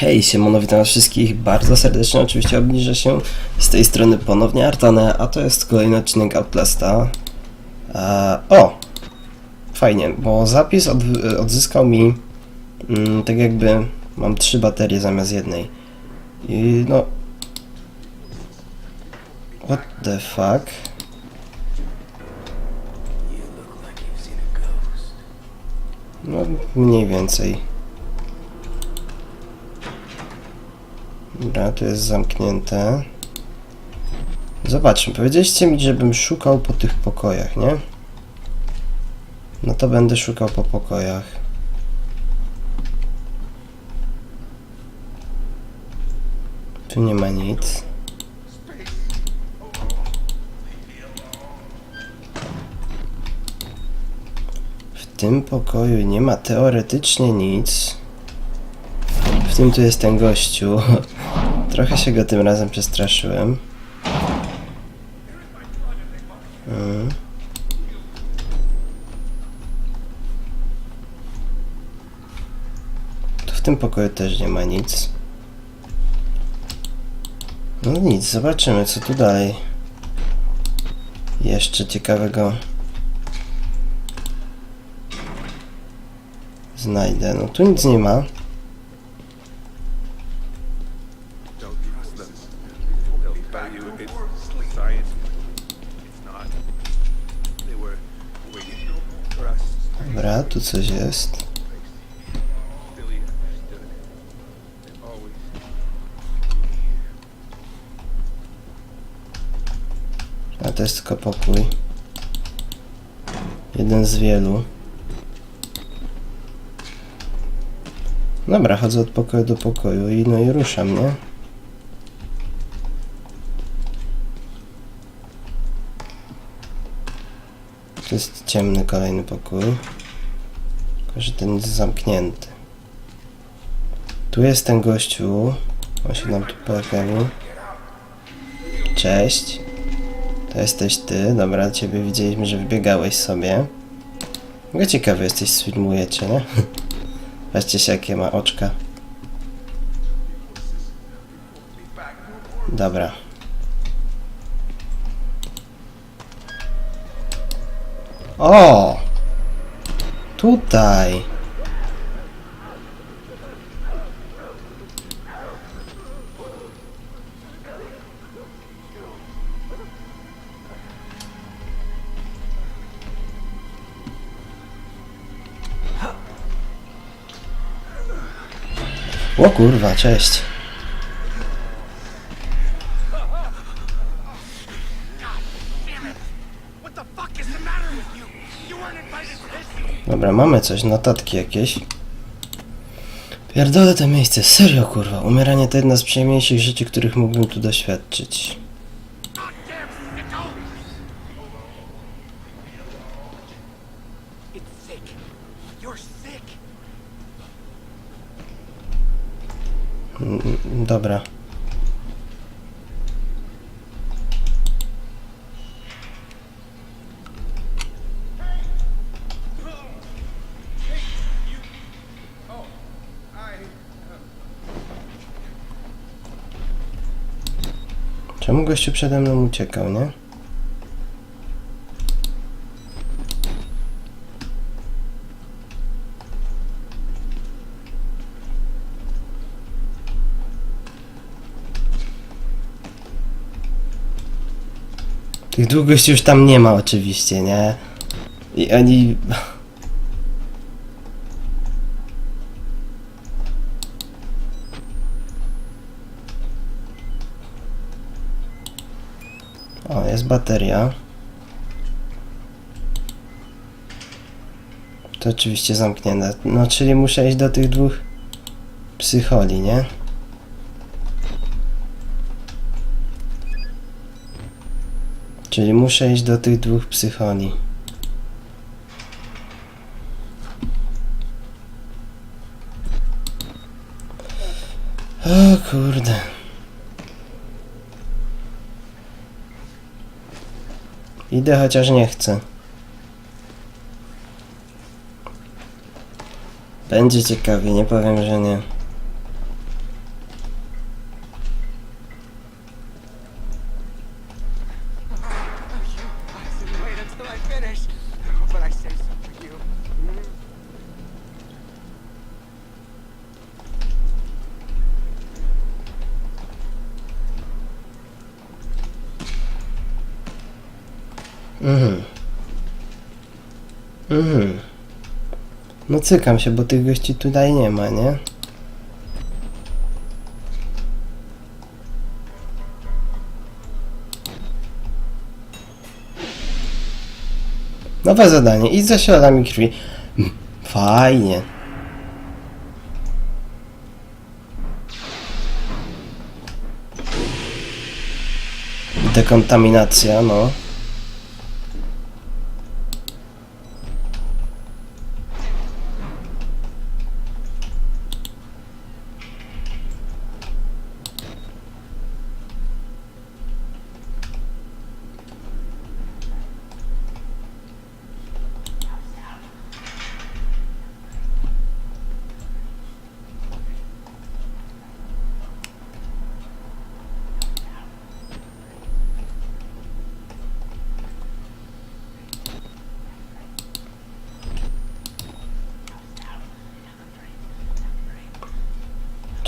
Hej, siemano, witam wszystkich bardzo serdecznie, oczywiście obniżę się z tej strony ponownie Artane, a to jest kolejny odcinek Outlasta. Eee, o! Fajnie, bo zapis od, odzyskał mi mm, tak jakby mam trzy baterie zamiast jednej. I no... What the fuck? No, mniej więcej. Dobra, to jest zamknięte. Zobaczmy, powiedzieliście mi, żebym szukał po tych pokojach, nie? No to będę szukał po pokojach. Tu nie ma nic. W tym pokoju nie ma teoretycznie nic. W tym tu jest ten gościu. Trochę się go tym razem przestraszyłem. Tu w tym pokoju też nie ma nic. No nic, zobaczymy co tu dalej. Jeszcze ciekawego znajdę. No tu nic nie ma. Coś jest. A to jest tylko pokój. Jeden z wielu. Dobra, chodzę od pokoju do pokoju i no i ruszam, nie? To jest ciemny kolejny pokój. Że ten jest zamknięty. Tu jest ten gościu. On się nam tu pojawił. Cześć. To jesteś ty, dobra, ciebie widzieliśmy, że wybiegałeś sobie. Mogę ciekawy jesteś, sfilmujecie, nie? Patrzcie się, jakie ma oczka. Dobra. O! Tutaj! O kurwa, cześć. Dobra, mamy coś, notatki jakieś. Pierdolę to miejsce, serio kurwa. Umieranie to jedna z przyjemniejszych rzeczy, których mógłbym tu doświadczyć. Sick. Dobra. Czemu gościu przede mną uciekał, nie? Tych dwóch gości już tam nie ma oczywiście, nie? I oni... O, jest bateria. To oczywiście zamknięte. No, czyli muszę iść do tych dwóch psycholi, nie? Czyli muszę iść do tych dwóch psycholi. O kurde. Idę, chociaż nie chcę. Będzie ciekawie, nie powiem, że nie. Mhm. Mhm. No cykam się, bo tych gości tutaj nie ma, nie? Nowe zadanie. Idź za śladami krwi. Mm, Fajnie. Dekontaminacja, no.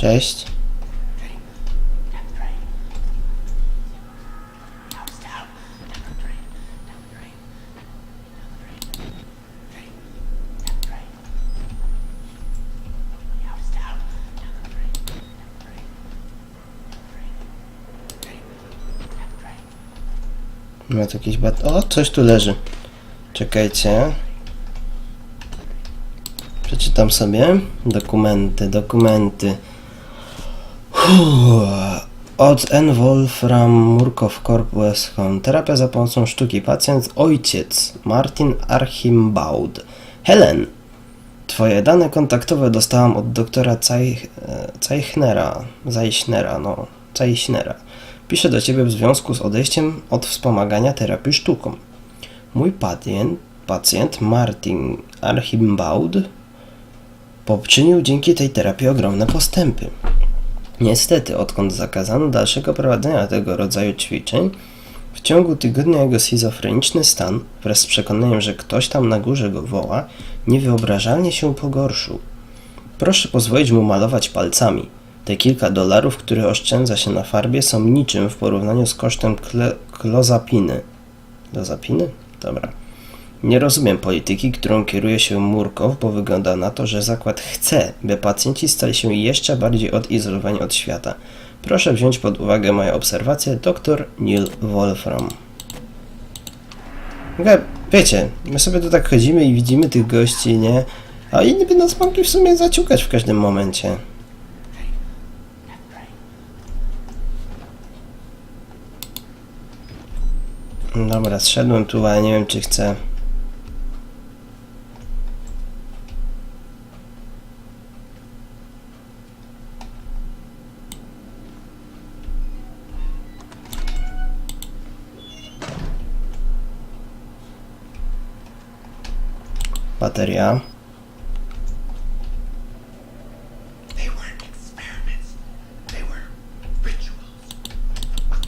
Cześć. Ma tu jakiś bat... O, coś tu leży. Czekajcie. Przeczytam sobie. Dokumenty, dokumenty. Od N. Wolfram Murkow Corp Westcom. Terapia za pomocą sztuki. Pacjent ojciec Martin Archimbaud. Helen. Twoje dane kontaktowe dostałam od doktora Zeich- e, Zeichnera. Zeichnera, no. Zeichnera. Piszę do ciebie w związku z odejściem od wspomagania terapii sztuką. Mój pacjent, pacjent Martin Archimbaud poczynił dzięki tej terapii ogromne postępy. Niestety, odkąd zakazano dalszego prowadzenia tego rodzaju ćwiczeń, w ciągu tygodnia jego schizofreniczny stan, wraz z przekonaniem, że ktoś tam na górze go woła, niewyobrażalnie się pogorszył. Proszę pozwolić mu malować palcami. Te kilka dolarów, które oszczędza się na farbie, są niczym w porównaniu z kosztem klozapiny. Klozapiny? Dobra. Nie rozumiem polityki, którą kieruje się Murkow, bo wygląda na to, że zakład chce, by pacjenci stali się jeszcze bardziej odizolowani od świata. Proszę wziąć pod uwagę moje obserwacje, dr Neil Wolfram. Wiecie, my sobie tu tak chodzimy i widzimy tych gości, nie? A inni by nas mogli w sumie zaciukać w każdym momencie. Dobra, zszedłem tu, ale nie wiem czy chcę.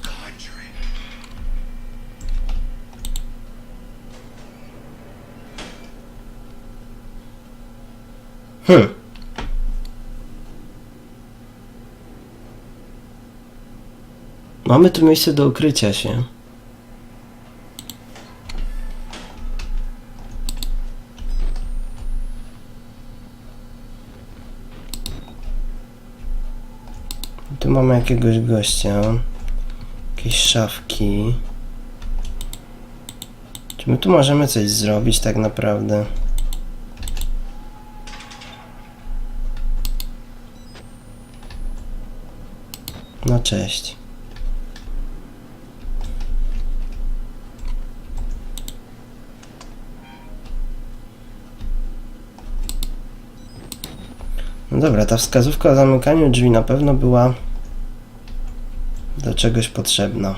Conjuring. Hm. Mamy tu miejsce do ukrycia się. Tu mamy jakiegoś gościa. Jakieś szafki. Czy my tu możemy coś zrobić tak naprawdę? No cześć. No dobra, ta wskazówka o zamykaniu drzwi na pewno była czegoś potrzebna.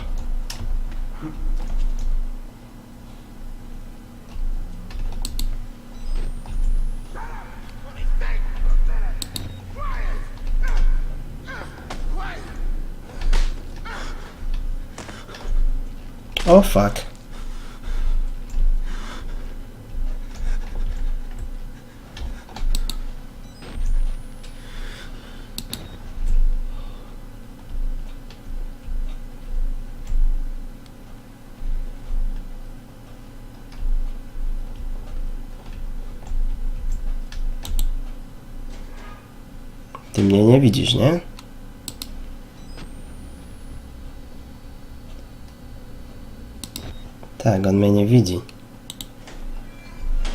O fuck. Ty mnie nie widzisz, nie? Tak, on mnie nie widzi.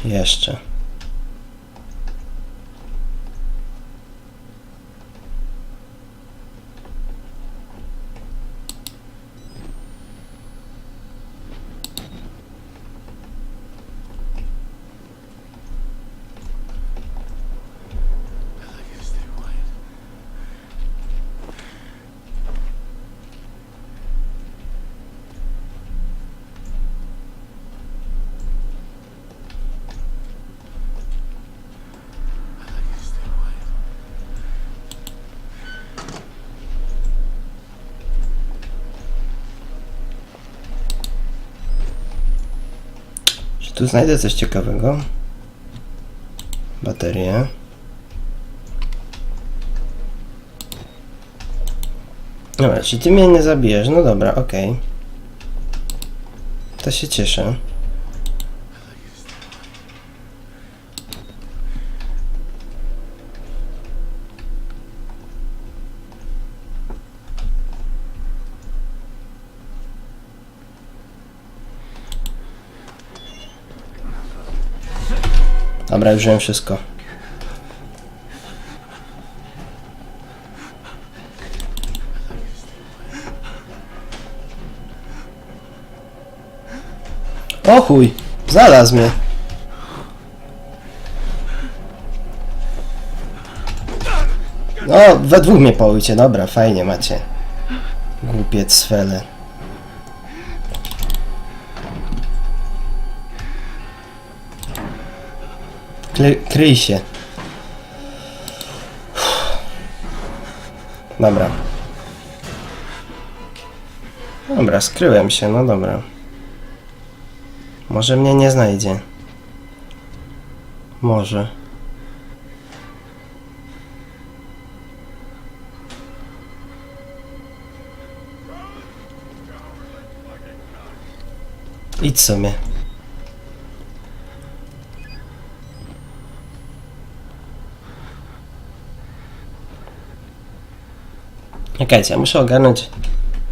Jeszcze. Tu znajdę coś ciekawego? Baterie. Dobra, czy ty mnie nie zabijesz? No dobra, okej. To się cieszę. Dobra, już wiem wszystko. O chuj! Znalazł mnie! No, we dwóch mnie połujcie, dobra, fajnie macie. Głupiec swele. Kry, kryj się. Dobra. Dobra, skryłem się, no dobra. Może mnie nie znajdzie. Może. Idź sobie. Czekajcie, ja muszę ogarnąć,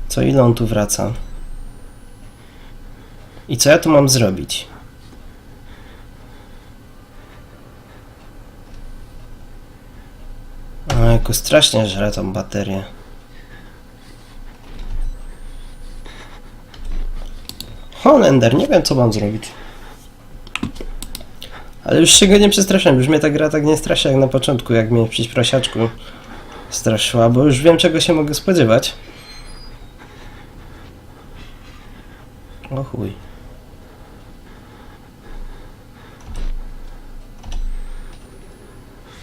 co ile on tu wraca. I co ja tu mam zrobić? O, jaku strasznie żre tą baterię. Holender, nie wiem co mam zrobić. Ale już się go nie przestraszyłem, już mnie ta gra tak nie straszy jak na początku, jak mnie w prosiaczku straszyła, bo już wiem czego się mogę spodziewać. O chuj.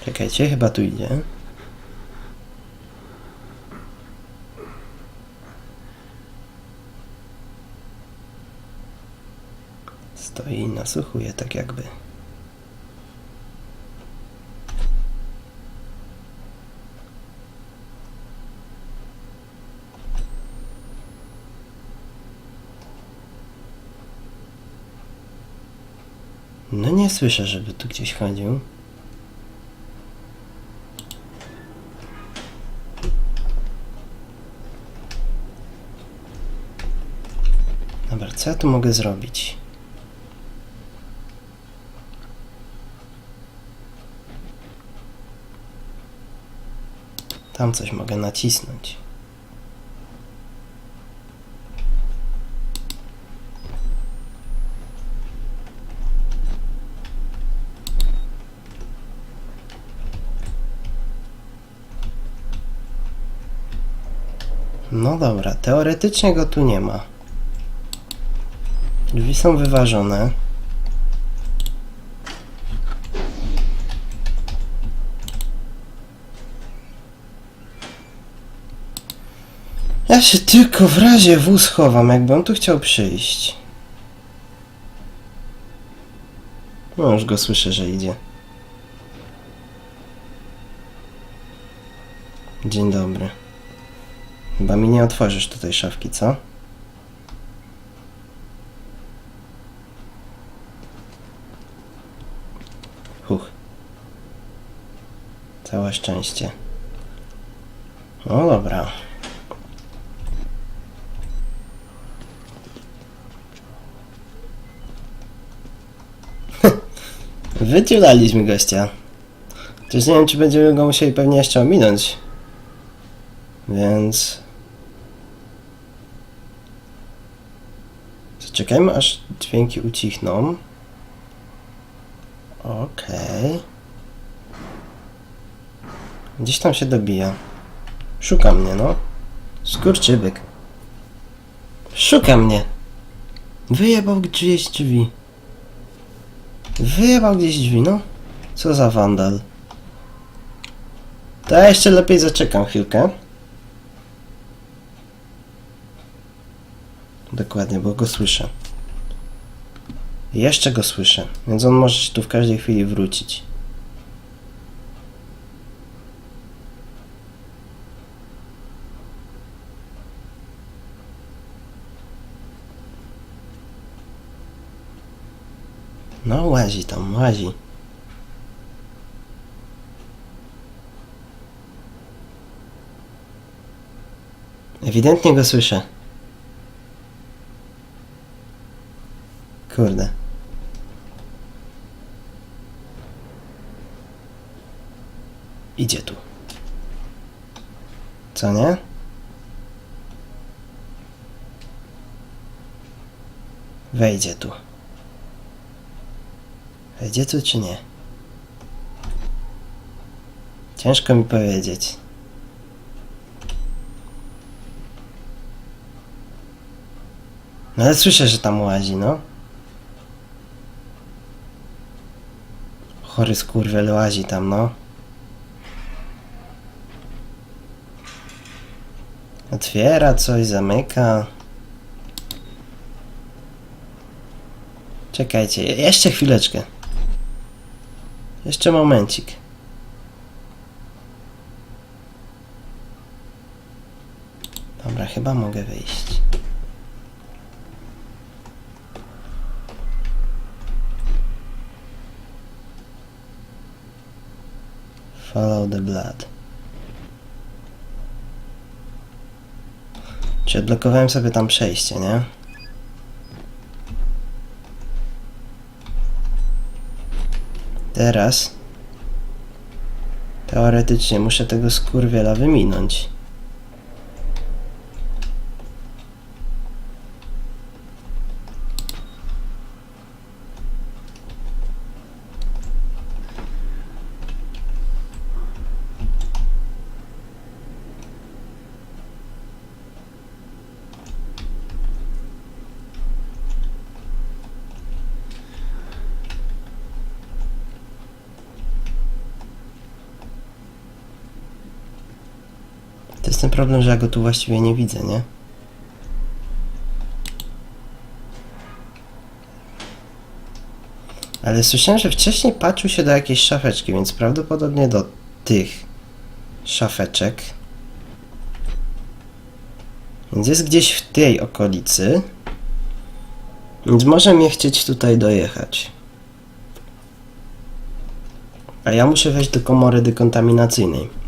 Czekajcie, chyba tu idzie. Stoi i nasłuchuje tak jakby. No nie słyszę, żeby tu gdzieś chodził. Dobra, co ja tu mogę zrobić? Tam coś mogę nacisnąć. No dobra, teoretycznie go tu nie ma. Drzwi są wyważone. Ja się tylko w razie W schowam, jakby on tu chciał przyjść. No już go słyszę, że idzie. Dzień dobry. Chyba mi nie otworzysz tutaj szafki, co? Huch. Całe szczęście. No dobra. Wyciulaliśmy gościa. Też nie wiem, czy będziemy go musieli pewnie jeszcze ominąć. Więc... Zaczekajmy, aż dźwięki ucichną. Okej. Gdzieś tam się dobija. Szuka mnie, no. Skurczybyk. Szuka mnie. Wyjebał gdzieś drzwi. Wyjebał gdzieś drzwi, no. Co za wandal. To ja jeszcze lepiej zaczekam chwilkę. Dokładnie, bo go słyszę. Jeszcze go słyszę, więc on może się tu w każdej chwili wrócić. No, łazi tam, łazi. Ewidentnie go słyszę. Kurde. Idzie tu. Co nie? Wejdzie tu. Wejdzie tu czy nie? Ciężko mi powiedzieć. No ale słyszę, że tam łazi, no. Chory skurwiel łazi tam, no. Otwiera coś, zamyka. Czekajcie, je- jeszcze chwileczkę. Jeszcze momencik. Dobra, chyba mogę wyjść. Follow the blood. Czy odblokowałem sobie tam przejście, nie? Teraz teoretycznie muszę tego skurwiela wyminąć. Jest ten problem, że ja go tu właściwie nie widzę, nie? Ale słyszałem, że wcześniej patrzył się do jakiejś szafeczki, więc prawdopodobnie do tych szafeczek. Więc jest gdzieś w tej okolicy. Więc może mnie chcieć tutaj dojechać. A ja muszę wejść do komory dekontaminacyjnej.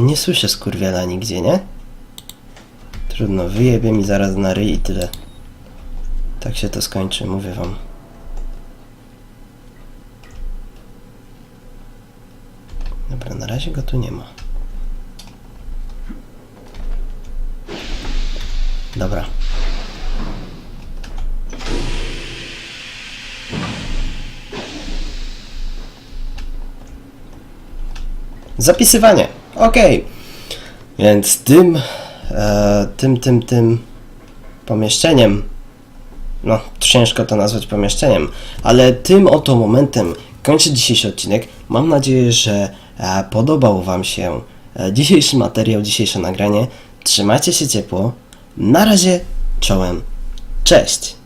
Nie słyszę skurwiela nigdzie, nie? Trudno, wyjebie mi zaraz na ryj i tyle. Tak się to skończy, mówię wam. Dobra, na razie go tu nie ma. Dobra. Zapisywanie. Okej. Więc tym, e, tym, tym, tym pomieszczeniem, no ciężko to nazwać pomieszczeniem, ale tym oto momentem kończę dzisiejszy odcinek. Mam nadzieję, że e, podobał Wam się e, dzisiejszy materiał, dzisiejsze nagranie. Trzymajcie się ciepło. Na razie, czołem. Cześć!